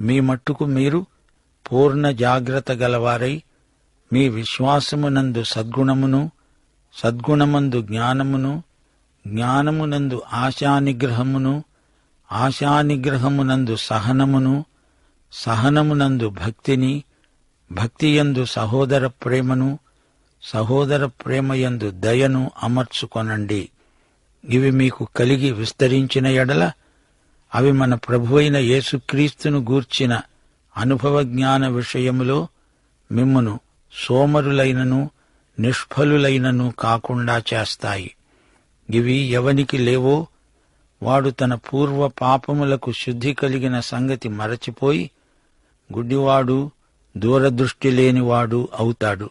మీ మట్టుకు మీరు పూర్ణ జాగ్రత్త గలవారై మీ విశ్వాసమునందు సద్గుణమును సద్గుణమందు జ్ఞానమును జ్ఞానమునందు ఆశానిగ్రహమును ఆశానిగ్రహమునందు సహనమును సహనమునందు భక్తిని భక్తియందు సహోదర ప్రేమను సహోదర ప్రేమయందు దయను అమర్చుకొనండి. ఇవి మీకు కలిగి విస్తరించిన ఎడల అవి మన ప్రభువైన యేసుక్రీస్తును గూర్చిన అనుభవ జ్ఞాన విషయములో మిమ్మను సోమరులైనను నిష్ఫలులైనను కాకుండా చేస్తాయి. ఇవి ఎవనికి లేవో వాడు తన పూర్వ పాపములకు శుద్ధి కలిగిన సంగతి మరచిపోయి గుడ్డివాడు దూరదృష్టి లేనివాడు అవుతాడు.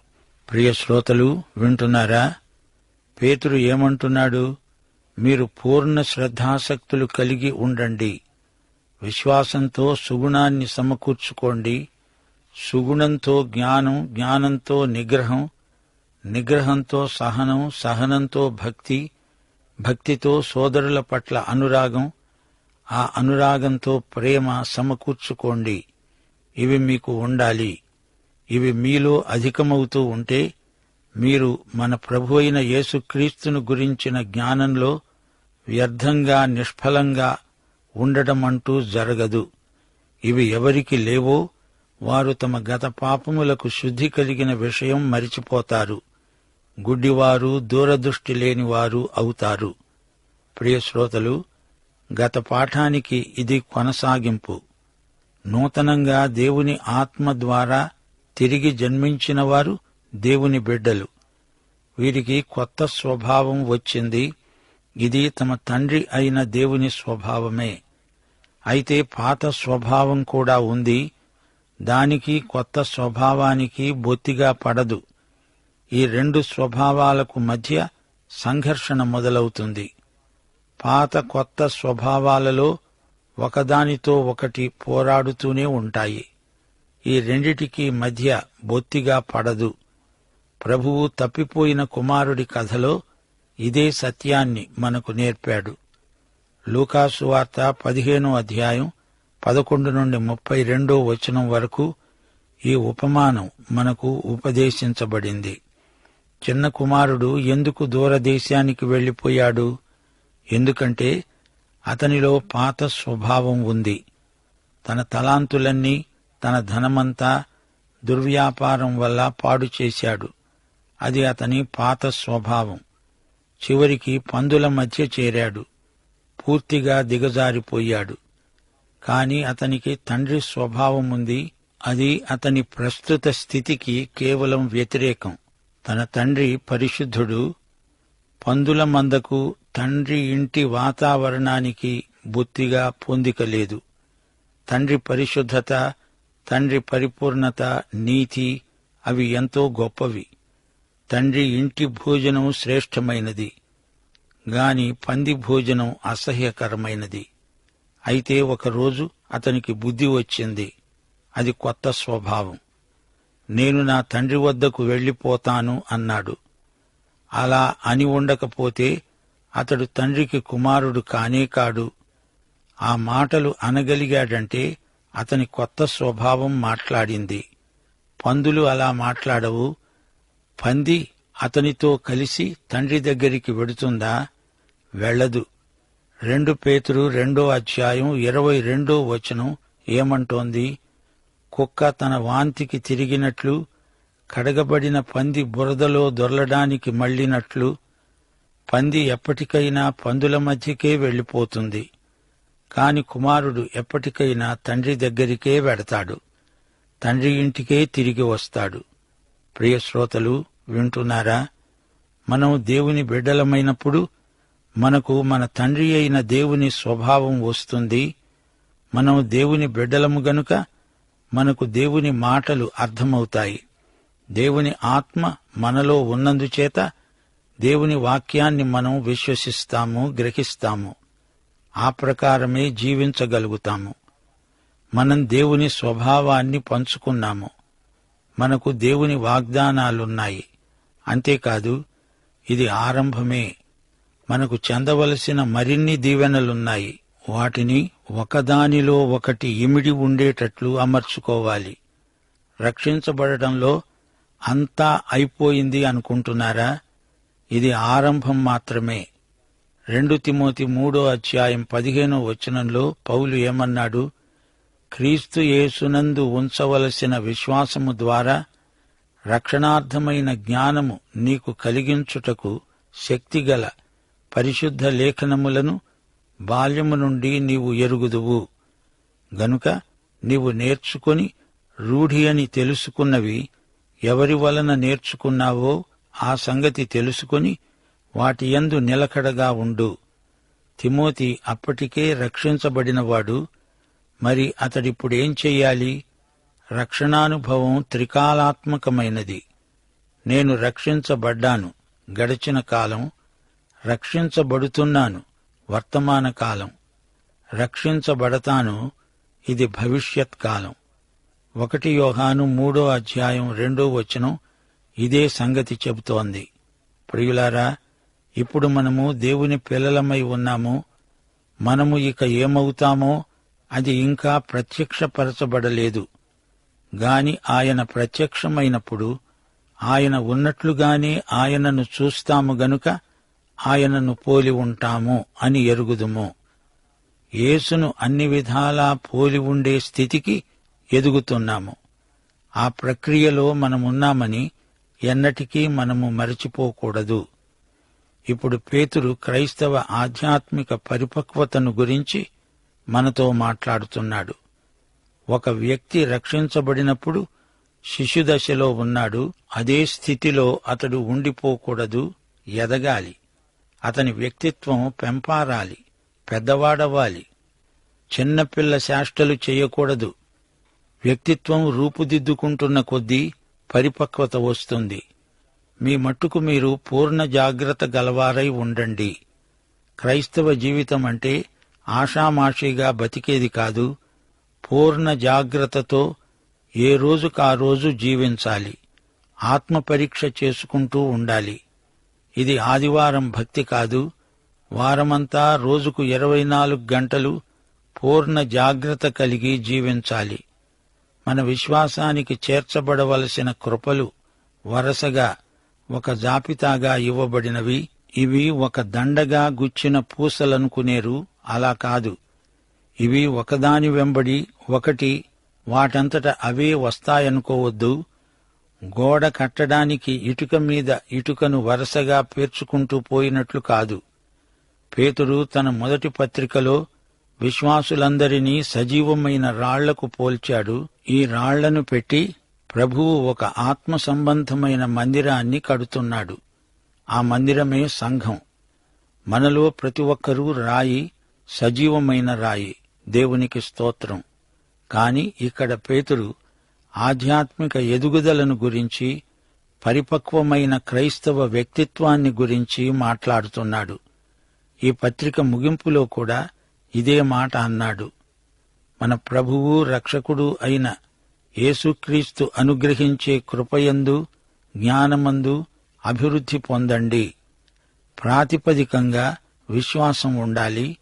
ప్రియ శ్రోతలు వింటున్నారా? పేతురు ఏమంటున్నాడు? మీరు పూర్ణ శ్రద్ధాసక్తులు కలిగి ఉండండి. విశ్వాసంతో సుగుణాన్ని సమకూర్చుకోండి. సుగుణంతో జ్ఞానం జ్ఞానంతో నిగ్రహం నిగ్రహంతో సహనం సహనంతో భక్తి భక్తితో సోదరుల పట్ల అనురాగం ఆ అనురాగంతో ప్రేమ సమకూర్చుకోండి. ఇవి మీకు ఉండాలి. ఇవి మీలో అధికమవుతూ ఉంటే మీరు మన ప్రభు అయిన యేసుక్రీస్తును గురించిన జ్ఞానంలో వ్యర్థంగా నిష్ఫలంగా ఉండటమంటూ జరగదు. ఇవి ఎవరికి లేవో వారు తమ గత పాపములకు శుద్ధి కలిగిన విషయం మరిచిపోతారు. గుడ్డివారు దూరదృష్టి లేనివారు అవుతారు. ప్రియశ్రోతలు గత పాఠానికి ఇది కొనసాగింపు. నూతనంగా దేవుని ఆత్మ ద్వారా తిరిగి జన్మించినవారు దేవుని బిడ్డలు. వీరికి కొత్త స్వభావం వచ్చింది. ఇది తమ తండ్రి అయిన దేవుని స్వభావమే. అయితే పాత స్వభావం కూడా ఉంది. దానికి కొత్త స్వభావానికి బొత్తిగా పడదు. ఈ రెండు స్వభావాలకు మధ్య సంఘర్షణ మొదలవుతుంది. పాత కొత్త స్వభావాలలో ఒకదానితో ఒకటి పోరాడుతూనే ఉంటాయి. ఈ రెండిటికి మధ్య బొత్తిగా పడదు. ప్రభువు తప్పిపోయిన కుమారుడి కథలో ఇదే సత్యాన్ని మనకు నేర్పాడు. లూకాసు వార్త పదిహేనో అధ్యాయం పదకొండు నుండి ముప్పై రెండో వచనం వరకు ఈ ఉపమానం మనకు ఉపదేశించబడింది. చిన్న కుమారుడు ఎందుకు దూరదేశానికి వెళ్ళిపోయాడు ఎందుకంటే అతనిలో పాత స్వభావం ఉంది. తన తలాంతులన్నీ తన ధనమంతా దుర్వ్యాపారం వల్ల పాడు చేశాడు. అది అతని పాత స్వభావం. చివరికి పందుల మధ్య చేరాడు. పూర్తిగా దిగజారిపోయాడు. కాని అతనికి తండ్రి స్వభావం ఉంది అది అతని ప్రస్తుత స్థితికి కేవలం వ్యతిరేకం. తన తండ్రి పరిశుద్ధుడు. పందుల మందకు తండ్రి ఇంటి వాతావరణానికి బొత్తిగా పొందికలేదు. తండ్రి పరిశుద్ధత తండ్రి పరిపూర్ణత నీతి అవి ఎంతో గొప్పవి. తండ్రి ఇంటి భోజనం శ్రేష్టమైనది గాని పంది భోజనం అసహ్యకరమైనది. అయితే ఒకరోజు అతనికి బుద్ధి వచ్చింది అది కొత్త స్వభావం. నేను నా తండ్రి వద్దకు వెళ్ళిపోతాను అన్నాడు. అలా అని ఉండకపోతే అతడు తండ్రికి కుమారుడు కానే కాడు. ఆ మాటలు అనగలిగాడంటే అతని కొత్త స్వభావం మాట్లాడింది. పందులు అలా మాట్లాడవు పంది అతనితో కలిసి తండ్రి దగ్గరికి వెడుతుందా? వెళ్ళదు. రెండు పేతురు రెండో అధ్యాయం ఇరవై రెండో వచనం ఏమంటోంది? కుక్క తన వాంతికి తిరిగినట్లు కడగబడిన పంది బురదలో దొరలడానికి మళ్ళినట్లు పంది ఎప్పటికైనా పందుల మధ్యకే వెళ్ళిపోతుంది. కాని కుమారుడు ఎప్పటికైనా తండ్రి దగ్గరికే వెడతాడు. తండ్రి ఇంటికే తిరిగి వస్తాడు. ప్రియ శ్రోతలు వింటున్నారా? మనం దేవుని బిడ్డలమైనప్పుడు మనకు మన తండ్రి అయిన దేవుని స్వభావం వస్తుంది. మనం దేవుని బిడ్డలము గనుక మనకు దేవుని మాటలు అర్థమవుతాయి. దేవుని ఆత్మ మనలో ఉన్నందుచేత దేవుని వాక్యాన్ని మనం విశ్వసిస్తాము గ్రహిస్తాము. ఆ ప్రకారమే జీవించగలుగుతాము. మనం దేవుని స్వభావాన్ని పంచుకున్నాము. మనకు దేవుని వాగ్దానాలున్నాయి. అంతేకాదు ఇది ఆరంభమే. మనకు చెందవలసిన మరిన్ని దీవెనలున్నాయి. వాటిని ఒకదానిలో ఒకటి ఇమిడి ఉండేటట్లు అమర్చుకోవాలి. రక్షించబడటంలో అంతా అయిపోయింది అనుకుంటున్నారా? ఇది ఆరంభం మాత్రమే. రెండు తిమోతి మూడో అధ్యాయం పదిహేనో వచనంలో పౌలు ఏమన్నాడు? క్రీస్తు యేసునందు ఉంచవలసిన విశ్వాసము ద్వారా రక్షణార్థమైన జ్ఞానము నీకు కలిగించుటకు శక్తిగల పరిశుద్ధ లేఖనములను బాల్యము నుండి నీవు ఎరుగుదువు. గనుక నీవు నేర్చుకొని రూఢి అని తెలుసుకున్నవి ఎవరి వలన నేర్చుకున్నావో ఆ సంగతి తెలుసుకొని వాటి యందు నిలకడగా ఉండు. తిమోతి అప్పటికే రక్షించబడినవాడు మరి అతడిప్పుడేం చెయ్యాలి? రక్షణానుభవం త్రికాలాత్మకమైనది. నేను రక్షించబడ్డాను గడిచిన కాలం రక్షించబడుతున్నాను వర్తమాన కాలం రక్షించబడతాను ఇది భవిష్యత్ కాలం. ఒకటి యోహాను మూడో అధ్యాయం రెండో వచనం ఇదే సంగతి చెబుతోంది. ప్రియులారా ఇప్పుడు మనము దేవుని పిల్లలమై ఉన్నాము. మనము ఇక ఏమవుతామో అది ఇంకా ప్రత్యక్షపరచబడలేదు. గాని ఆయన ప్రత్యక్షమైనప్పుడు ఆయన ఉన్నట్లుగానే ఆయనను చూస్తాము గనుక ఆయనను పోలి ఉంటాము అని ఎరుగుదుము. యేసును అన్ని విధాలా పోలి ఉండే స్థితికి ఎదుగుతున్నాము. ఆ ప్రక్రియలో మనమున్నామని ఎన్నటికీ మనము మరచిపోకూడదు. ఇప్పుడు పేతురు క్రైస్తవ ఆధ్యాత్మిక పరిపక్వతను గురించి మనతో మాట్లాడుతున్నాడు. ఒక వ్యక్తి రక్షించబడినప్పుడు శిశుదశలో ఉన్నాడు. అదే స్థితిలో అతడు ఉండిపోకూడదు ఎదగాలి. అతని వ్యక్తిత్వం పెంపారాలి పెద్దవాడవ్వాలి. చిన్నపిల్ల శాష్టలు చేయకూడదు. వ్యక్తిత్వం రూపుదిద్దుకుంటున్న కొద్దీ పరిపక్వత వస్తుంది. మీ మట్టుకు మీరు పూర్ణ జాగ్రత్త గలవారై ఉండండి. క్రైస్తవ జీవితం అంటే ఆషామాషీగా బతికేది కాదు పూర్ణ జాగ్రత్తతో ఏ రోజుకు ఆ రోజు జీవించాలి ఆత్మపరీక్ష చేసుకుంటూ ఉండాలి. ఇది ఆదివారం భక్తి కాదు వారమంతా రోజుకు ఇరవై నాలుగు గంటలు పూర్ణ జాగ్రత్త కలిగి జీవించాలి. మన విశ్వాసానికి చేర్చబడవలసిన కృపలు వరసగా ఒక జాబితాగా ఇవ్వబడినవి. ఇవి ఒక దండగా గుచ్చిన పూసలనుకునేరు అలా కాదు. ఇవి ఒకదాని వెంబడి ఒకటి వాటంతట అవే వస్తాయనుకోవద్దు. గోడ కట్టడానికి ఇటుక మీద ఇటుకను వరుసగా పేర్చుకుంటూ పోయినట్లు కాదు. పేతురు తన మొదటి పత్రికలో విశ్వాసులందరినీ సజీవమైన రాళ్ళకు పోల్చాడు. ఈ రాళ్ళను పెట్టి ప్రభువు ఒక ఆత్మ సంబంధమైన మందిరాన్ని కడుతున్నాడు. ఆ మందిరమే సంఘం. మనలో ప్రతి ఒక్కరూ రాయి సజీవమైన రాయి. దేవునికి స్తోత్రం. కాని ఇక్కడ పేతురు ఆధ్యాత్మిక ఎదుగుదలను గురించి పరిపక్వమైన క్రైస్తవ వ్యక్తిత్వాన్ని గురించి మాట్లాడుతున్నాడు. ఈ పత్రిక ముగింపులో కూడా ఇదే మాట అన్నాడు. మన ప్రభువు రక్షకుడు అయిన యేసుక్రీస్తు అనుగ్రహించే కృపయందు జ్ఞానమందు అభివృద్ధి పొందండి. ప్రాతిపదికంగా విశ్వాసం ఉండాలి.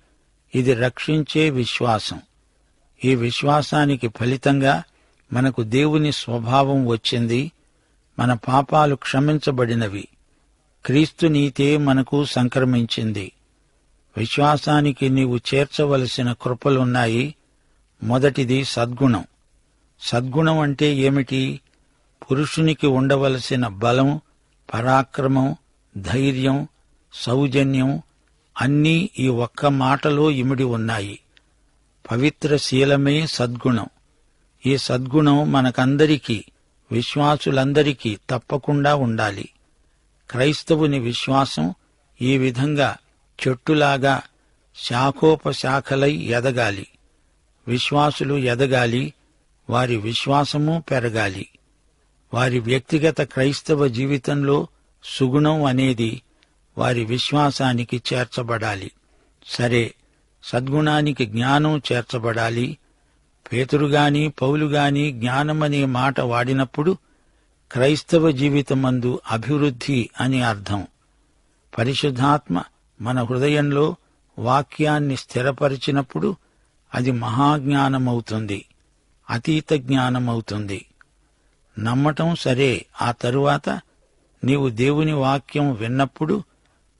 ఇది రక్షించే విశ్వాసం. ఈ విశ్వాసానికి ఫలితంగా మనకు దేవుని స్వభావం వచ్చింది. మన పాపాలు క్షమించబడినవి. క్రీస్తు నీతే మనకు సంక్రమించింది. విశ్వాసానికి నీవు చేర్చవలసిన కృపలున్నాయి. మొదటిది సద్గుణం. సద్గుణం అంటే ఏమిటి? పురుషునికి ఉండవలసిన బలం పరాక్రమం ధైర్యం సౌజన్యం అన్నీ ఈ ఒక్క మాటలో ఇమిడి ఉన్నాయి. పవిత్ర శీలమే సద్గుణం. ఈ సద్గుణం మనకందరికీ విశ్వాసులందరికీ తప్పకుండా ఉండాలి. క్రైస్తవుని విశ్వాసం ఈ విధంగా చెట్టులాగా శాఖోపశాఖలై ఎదగాలి. విశ్వాసులు ఎదగాలి వారి విశ్వాసము పెరగాలి. వారి వ్యక్తిగత క్రైస్తవ జీవితంలో సుగుణం అనేది వారి విశ్వాసానికి చేర్చబడాలి. సరే సద్గుణానికి జ్ఞానం చేర్చబడాలి. పేతురుగాని పౌలుగాని జ్ఞానమనే మాట వాడినప్పుడు క్రైస్తవ జీవితమందు అభివృద్ధి అని అర్థం. పరిశుద్ధాత్మ మన హృదయంలో వాక్యాన్ని స్థిరపరిచినప్పుడు అది మహాజ్ఞానమవుతుంది. అతీత జ్ఞానమవుతుంది. నమ్మటం సరే ఆ తరువాత నీవు దేవుని వాక్యం విన్నప్పుడు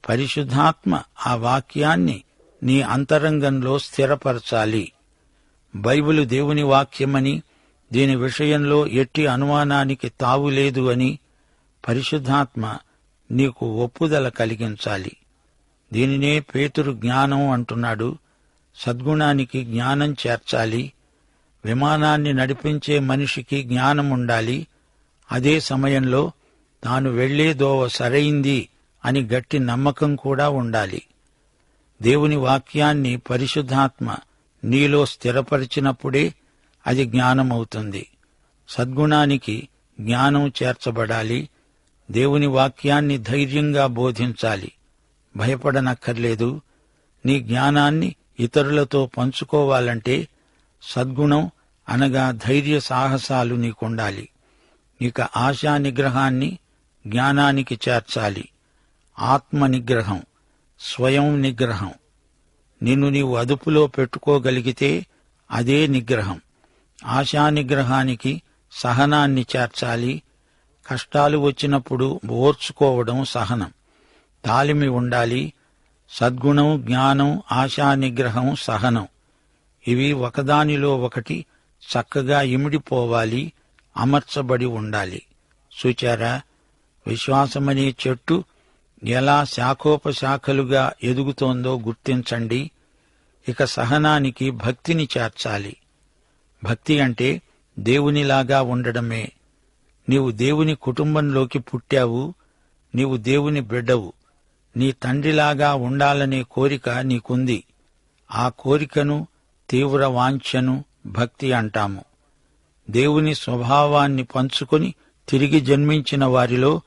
పరిశుద్ధాత్మ ఆ వాక్యాన్ని నీ అంతరంగంలో స్థిరపరచాలి. బైబిలు దేవుని వాక్యమని దీని విషయంలో ఎట్టి అనుమానానికి తావులేదు అని పరిశుద్ధాత్మ నీకు ఒప్పుదల కలిగించాలి. దీనినే పేతురు జ్ఞానం అంటున్నాడు. సద్గుణానికి జ్ఞానం చేర్చాలి. విమానాన్ని నడిపించే మనిషికి జ్ఞానం ఉండాలి అదే సమయంలో తాను వెళ్ళేదోవ సరైంది. అని గట్టి నమ్మకం కూడా ఉండాలి. దేవుని వాక్యాన్ని పరిశుద్ధాత్మ నీలో స్థిరపరిచినప్పుడే అది జ్ఞానమవుతుంది. సద్గుణానికి జ్ఞానం చేర్చబడాలి. దేవుని వాక్యాన్ని ధైర్యంగా బోధించాలి. భయపడనక్కర్లేదు. నీ జ్ఞానాన్ని ఇతరులతో పంచుకోవాలంటే సద్గుణం అనగా ధైర్య సాహసాలు నీకుండాలి. ఇక ఆశా నిగ్రహాన్ని జ్ఞానానికి చేర్చాలి. ఆత్మ నిగ్రహం స్వయం నిగ్రహం. నిన్ను నీవు అదుపులో పెట్టుకోగలిగితే అదే నిగ్రహం. ఆశా నిగ్రహానికి సహనాన్ని చేర్చాలి. కష్టాలు వచ్చినప్పుడు ఓర్చుకోవడం సహనం. తాలిమి ఉండాలి. సద్గుణం జ్ఞానం ఆశా నిగ్రహం సహనం. ఇవి ఒకదానిలో ఒకటి చక్కగా ఇమిడిపోవాలి అమర్చబడి ఉండాలి. చూచారా విశ్వాసమనే చెట్టు ఎలా శాఖోపశాఖలుగా ఎదుగుతోందో గుర్తించండి. ఇక సహనానికి భక్తిని చేర్చాలి. భక్తి అంటే దేవునిలాగా ఉండడమే. నీవు దేవుని కుటుంబంలోకి పుట్టావు. నీవు దేవుని బిడ్డవు. నీ తండ్రిలాగా ఉండాలనే కోరిక నీకుంది. ఆ కోరికను తీవ్ర వాంఛను భక్తి అంటాము. దేవుని స్వభావాన్ని పంచుకొని తిరిగి జన్మించిన వారిలో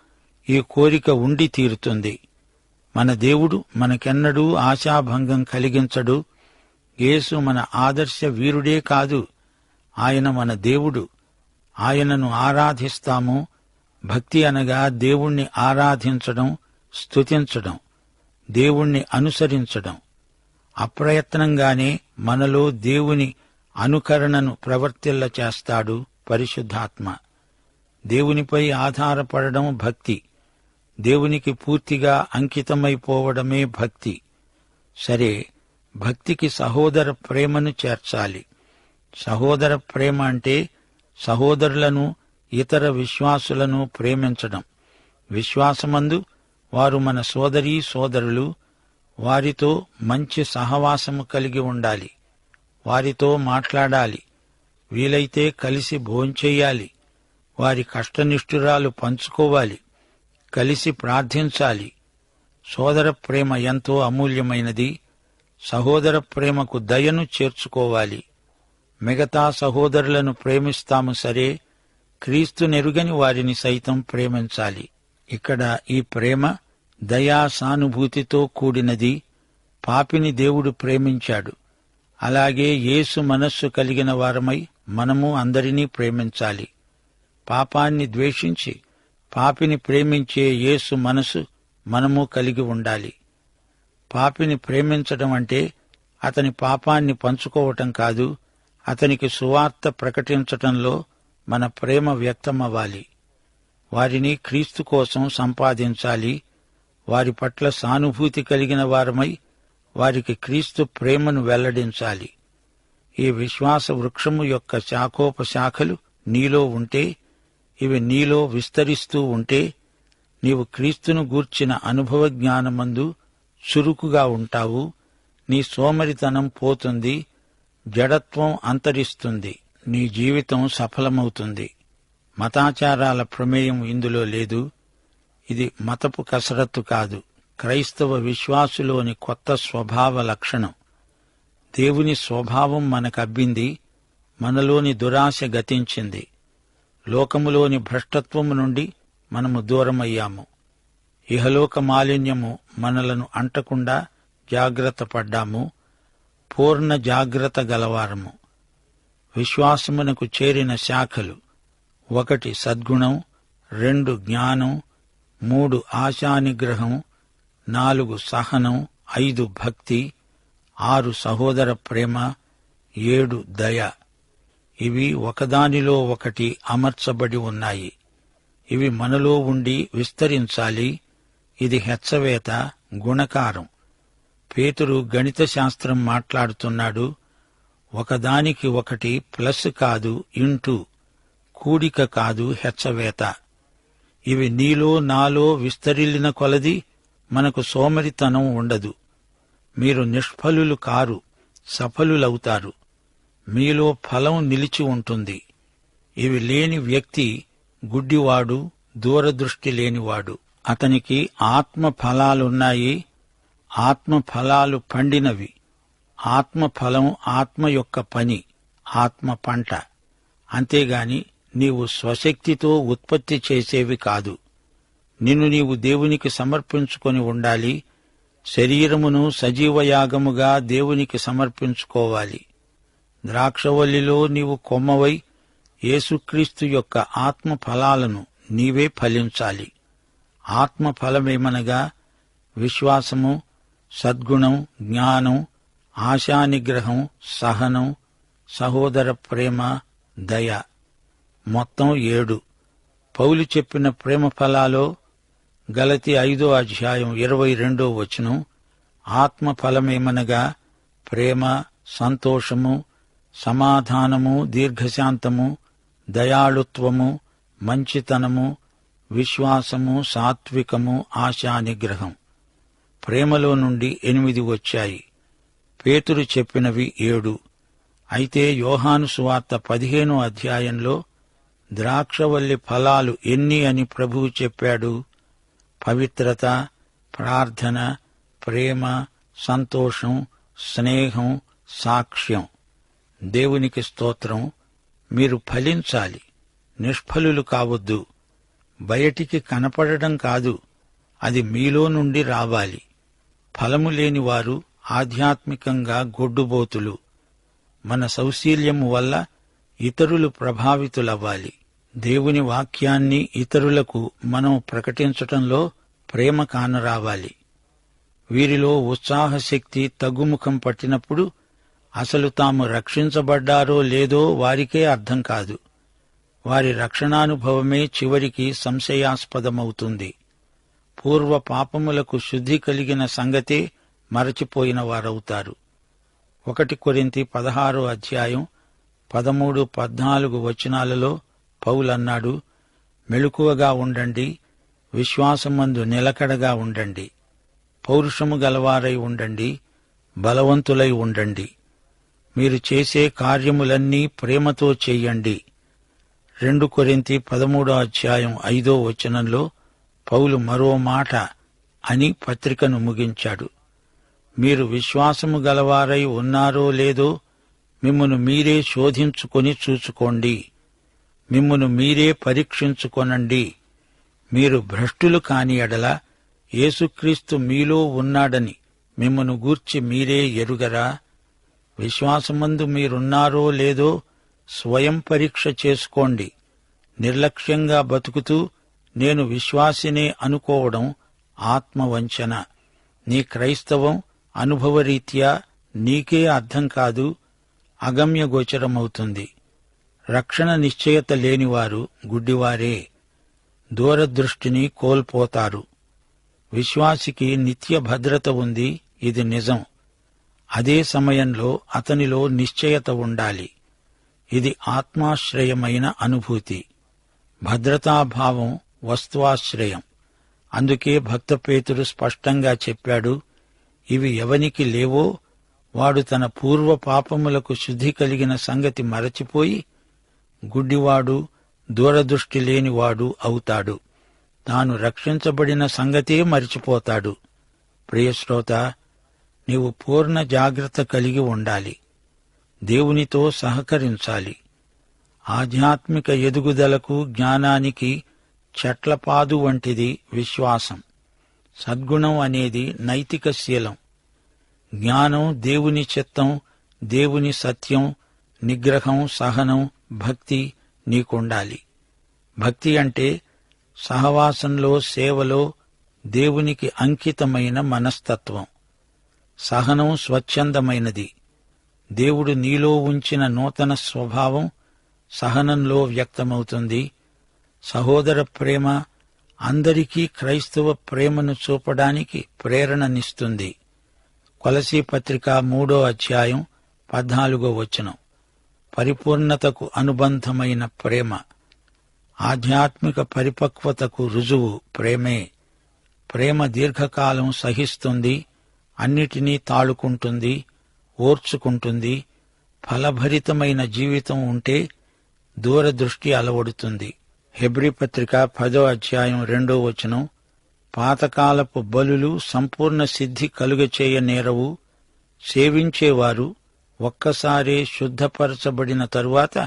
ఈ కోరిక ఉండి తీరుతుంది. మన దేవుడు మనకెన్నడూ ఆశాభంగం కలిగించడు. యేసు మన ఆదర్శ వీరుడే కాదు. ఆయన మన దేవుడు. ఆయనను ఆరాధిస్తాము. భక్తి అనగా దేవుణ్ణి ఆరాధించడం స్తుతించడం దేవుణ్ణి అనుసరించడం. అప్రయత్నంగానే మనలో దేవుని అనుకరణను ప్రవర్తిల్ల చేస్తాడు పరిశుద్ధాత్మ. దేవునిపై ఆధారపడడం భక్తి. దేవునికి పూర్తిగా అంకితమైపోవడమే భక్తి. సరే భక్తికి సహోదర ప్రేమను చేర్చాలి. సహోదర ప్రేమ అంటే సహోదరులను ఇతర విశ్వాసులను ప్రేమించడం. విశ్వాసమందు వారు మన సోదరీ సోదరులు వారితో మంచి సహవాసము కలిగి ఉండాలి. వారితో మాట్లాడాలి. వీలైతే కలిసి భోంచేయాలి. వారి కష్టనిష్ఠురాలు పంచుకోవాలి. కలిసి ప్రార్థించాలి. సోదర ప్రేమ ఎంతో అమూల్యమైనది. సహోదర ప్రేమకు దయను చేర్చుకోవాలి. మిగతా సహోదరులను ప్రేమిస్తాము సరే క్రీస్తు నెరుగని వారిని సైతం ప్రేమించాలి. ఇక్కడ ఈ ప్రేమ దయా సానుభూతితో కూడినది. పాపిని దేవుడు ప్రేమించాడు. అలాగే యేసు మనస్సు కలిగిన వారమై మనము అందరినీ ప్రేమించాలి. పాపాన్ని ద్వేషించి పాపిని ప్రేమించే యేసు మనసు మనము కలిగి ఉండాలి. పాపిని ప్రేమించడం అంటే అతని పాపాన్ని పంచుకోవటం కాదు అతనికి సువార్త ప్రకటించటంలో మన ప్రేమ వ్యక్తమవ్వాలి. వారిని క్రీస్తు కోసం సంపాదించాలి. వారి పట్ల సానుభూతి కలిగిన వారమై వారికి క్రీస్తు ప్రేమను వెల్లడించాలి. ఈ విశ్వాస వృక్షము యొక్క శాఖోపశాఖలు నీలో ఉంటే ఇవి నీలో విస్తరిస్తూ ఉంటే నీవు క్రీస్తును గూర్చిన అనుభవ జ్ఞానమందు చురుకుగా ఉంటావు. నీ సోమరితనం పోతుంది జడత్వం అంతరిస్తుంది నీ జీవితం సఫలమవుతుంది. మతాచారాల ప్రమేయం ఇందులో లేదు. ఇది మతపు కసరత్తు కాదు. క్రైస్తవ విశ్వాసులోని కొత్త స్వభావ లక్షణం. దేవుని స్వభావం మనకబ్బింది మనలోని దురాశ గతించింది. లోకములోని భ్రష్టత్వము నుండి మనము దూరమయ్యాము. ఇహలోక మాలిన్యము మనలను అంటకుండా జాగ్రత్త పడ్డాము. పూర్ణ జాగ్రత్త గలవారము. విశ్వాసమునకు చేరిన శాఖలు. ఒకటి సద్గుణం రెండు జ్ఞానం మూడు ఆశానిగ్రహం నాలుగు సహనం ఐదు భక్తి ఆరు సహోదర ప్రేమ ఏడు దయ. ఇవి ఒకదానిలో ఒకటి అమర్చబడి ఉన్నాయి. ఇవి మనలో ఉండి విస్తరించాలి. ఇది హెచ్చవేత గుణకారం. పేతురు గణిత శాస్త్రం మాట్లాడుతున్నాడు ఒకదానికి ఒకటి ప్లస్ కాదు ఇంటూ కూడిక కాదు హెచ్చవేత. ఇవి నీలో నాలో విస్తరిల్లిన కొలది మనకు సోమరితనం ఉండదు. మీరు నిష్ఫలులు కారు సఫలులవుతారు. మీలో ఫలం నిలిచి ఉంటుంది. ఇవి లేని వ్యక్తి గుడ్డివాడు దూరదృష్టి లేనివాడు. అతనికి ఆత్మ ఫలాలున్నాయి ఆత్మ ఫలాలు పండినవి. ఆత్మ ఫలం ఆత్మ యొక్క పని ఆత్మ పంట. అంతేగాని నీవు స్వశక్తితో ఉత్పత్తి చేసేవి కాదు. నిన్ను నీవు దేవునికి సమర్పించుకొని ఉండాలి. శరీరమును సజీవయాగముగా దేవునికి సమర్పించుకోవాలి. ద్రాక్షవల్లిలో నీవు కొమ్మవై యేసుక్రీస్తు యొక్క ఆత్మ ఫలాలను నీవే ఫలించాలి. ఆత్మ ఫలమేమనగా విశ్వాసము సద్గుణం జ్ఞానం ఆశానిగ్రహం సహనం సహోదర ప్రేమ దయ. మొత్తం ఏడు. పౌలు చెప్పిన ప్రేమ ఫలాలో గలతి ఐదో అధ్యాయం ఇరవై రెండో వచనం ఆత్మ ఫలమేమనగా ప్రేమ సంతోషము సమాధానము దీర్ఘశాంతము దయాళుత్వము మంచితనము విశ్వాసము సాత్వికము ఆశానిగ్రహం. ప్రేమలో నుండి ఎనిమిది వచ్చాయి. పేతురు చెప్పినవి ఏడు. అయితే యోహాను సువార్త పదిహేనో అధ్యాయంలో ద్రాక్షవల్లి ఫలాలు ఎన్ని అని ప్రభువు చెప్పాడు. పవిత్రత ప్రార్థన ప్రేమ సంతోషం స్నేహం సాక్ష్యం. దేవునికి స్తోత్రం మీరు ఫలించాలి. నిష్ఫలులు కావద్దు. బయటికి కనపడడం కాదు అది మీలో నుండి రావాలి. ఫలము లేని వారు ఆధ్యాత్మికంగా గొడ్డుబోతులు. మన సౌశీల్యము వల్ల ఇతరులు ప్రభావితులవ్వాలి. దేవుని వాక్యాన్ని ఇతరులకు మనం ప్రకటించటంలో ప్రేమ కానరావాలి. వీరిలో ఉత్సాహశక్తి తగ్గుముఖం పట్టినప్పుడు అసలు తాము రక్షించబడ్డారో లేదో వారికే అర్థం కాదు. వారి రక్షణానుభవమే చివరికి సంశయాస్పదమవుతుంది. పూర్వ పాపములకు శుద్ధి కలిగిన సంగతే మరచిపోయిన వారవుతారు. ఒకటి కొరింతి పదహారో అధ్యాయం పదమూడు పద్నాలుగు వచనాలలో పౌలన్నాడు మెళుకువగా ఉండండి విశ్వాసమందు నిలకడగా ఉండండి పౌరుషము గలవారై ఉండండి బలవంతులై ఉండండి. మీరు చేసే కార్యములన్నీ ప్రేమతో చెయ్యండి రెండు కొరింతి పదమూడో అధ్యాయం ఐదో వచనంలో పౌలు మరో మాట అని పత్రికను ముగించాడు. మీరు విశ్వాసము గలవారై ఉన్నారో లేదో మిమ్మను మీరే శోధించుకొని చూచుకోండి మిమ్మను మీరే పరీక్షించుకొనండి. మీరు భ్రష్టులు కాని ఎడల యేసుక్రీస్తు మీలో ఉన్నాడని మిమ్మను గూర్చి మీరే ఎరుగరా? విశ్వాసమందు మీరున్నారో లేదో స్వయం పరీక్ష చేసుకోండి. నిర్లక్ష్యంగా బతుకుతూ నేను విశ్వాసినే అనుకోవడం ఆత్మవంచన. నీ క్రైస్తవం అనుభవరీత్యా నీకే అర్థం కాదు అగమ్యగోచరమవుతుంది రక్షణ నిశ్చయత లేనివారు గుడ్డివారే. దూరదృష్టిని కోల్పోతారు. విశ్వాసికి నిత్య భద్రత ఉంది ఇది నిజం. అదే సమయంలో అతనిలో నిశ్చయత ఉండాలి. ఇది ఆత్మాశ్రయమైన అనుభూతి. భద్రతాభావం వస్తువాశ్రయం. అందుకే భక్తపేతుడు స్పష్టంగా చెప్పాడు ఇవి ఎవనికి లేవో వాడు తన పూర్వ పాపములకు శుద్ధి కలిగిన సంగతి మరచిపోయి గుడ్డివాడు దూరదృష్టి లేనివాడు అవుతాడు. తాను రక్షించబడిన సంగతే మరిచిపోతాడు. ప్రియశ్రోత నీవు పూర్ణ జాగ్రత్త కలిగి ఉండాలి. దేవునితో సహకరించాలి. ఆధ్యాత్మిక ఎదుగుదలకు జ్ఞానానికి చెట్లపాదు వంటిది విశ్వాసం. సద్గుణం అనేది నైతిక శీలం. జ్ఞానం దేవుని చిత్తం దేవుని సత్యం నిగ్రహం సహనం భక్తి నీకుండాలి. భక్తి అంటే సహవాసంలో సేవలో దేవునికి అంకితమైన మనస్తత్వం. సహనం స్వచ్ఛందమైనది. దేవుడు నీలో ఉంచిన నూతన స్వభావం సహనంలో వ్యక్తమవుతుంది. సహోదర ప్రేమ అందరికీ క్రైస్తవ ప్రేమను చూపడానికి ప్రేరణనిస్తుంది. కొలసీ పత్రిక మూడో అధ్యాయం పద్నాలుగో వచనం. పరిపూర్ణతకు అనుబంధమైన ప్రేమ. ఆధ్యాత్మిక పరిపక్వతకు రుజువు ప్రేమే. ప్రేమ దీర్ఘకాలం సహిస్తుంది. అన్నిటినీ తాళుకుంటుంది ఓర్చుకుంటుంది ఫలభరితమైన జీవితం ఉంటే దూరదృష్టి అలవడుతుంది. హెబ్రి పత్రిక పదో అధ్యాయం రెండో వచనం పాతకాలపు బలులు సంపూర్ణ సిద్ధి కలుగచేయ నేరవు సేవించేవారు ఒక్కసారే శుద్ధపరచబడిన తరువాత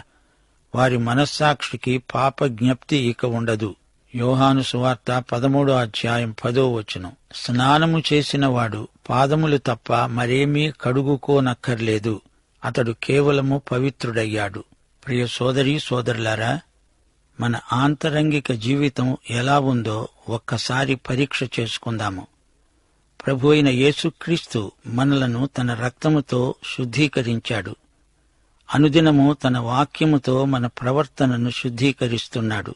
వారి మనస్సాక్షికి పాప జ్ఞప్తి ఇక ఉండదు. యోహాను సువార్త పదమూడో అధ్యాయం పదో వచనం. స్నానము చేసినవాడు పాదములు తప్ప మరేమీ కడుగుకోనక్కర్లేదు. అతడు కేవలము పవిత్రుడయ్యాడు. ప్రియ సోదరి సోదరులారా మన ఆంతరంగిక జీవితం ఎలా ఉందో ఒక్కసారి పరీక్ష చేసుకుందాము. ప్రభు అయిన యేసుక్రీస్తు మనలను తన రక్తముతో శుద్ధీకరించాడు. అనుదినము తన వాక్యముతో మన ప్రవర్తనను శుద్ధీకరిస్తున్నాడు.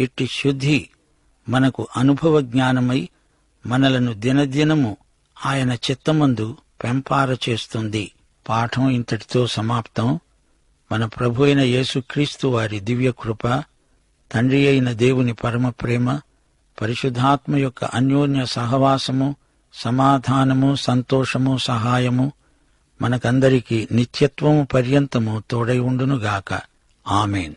ఇట్టి శుద్ధి మనకు అనుభవ జ్ఞానమై మనలను దినదినము ఆయన చిత్తమందు పెంపార చేస్తుంది. పాఠం ఇంతటితో సమాప్తం. మన ప్రభు అయిన యేసుక్రీస్తు వారి దివ్య కృప తండ్రి అయిన దేవుని పరమ ప్రేమ పరిశుద్ధాత్మ యొక్క అన్యోన్య సహవాసము సమాధానము సంతోషము సహాయము మనకందరికీ నిత్యత్వము పర్యంతము తోడై ఉండునుగాక. ఆమెన్.